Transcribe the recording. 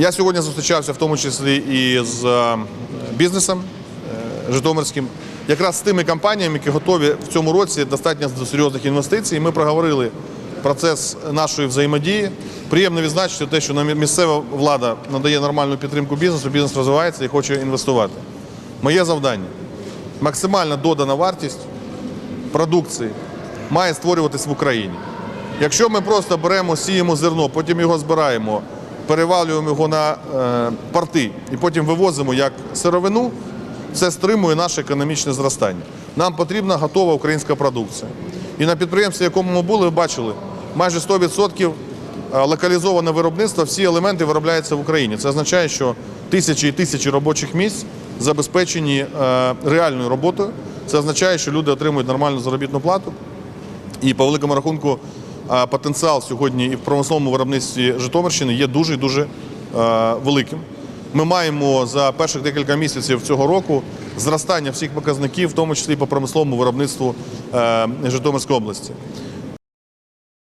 Я сьогодні зустрічався в тому числі і з е, бізнесом е, житомирським, якраз з тими компаніями, які готові в цьому році достатньо до серйозних інвестицій. Ми проговорили процес нашої взаємодії. Приємно відзначити те, що місцева влада надає нормальну підтримку бізнесу, бізнес розвивається і хоче інвестувати. Моє завдання максимальна додана вартість продукції має створюватись в Україні. Якщо ми просто беремо, сіємо зерно, потім його збираємо, перевалюємо його на е, порти і потім вивозимо як сировину, це стримує наше економічне зростання. Нам потрібна готова українська продукція. І на підприємстві, якому ми були, ви бачили, майже 100% локалізоване виробництво, всі елементи виробляються в Україні. Це означає, що тисячі і тисячі робочих місць забезпечені е, реальною роботою. Це означає, що люди отримують нормальну заробітну плату. І по великому рахунку потенціал сьогодні і в промисловому виробництві Житомирщини є дуже дуже е, великим. Ми маємо за перших декілька місяців цього року зростання всіх показників, в тому числі по промисловому виробництву е, Житомирської області.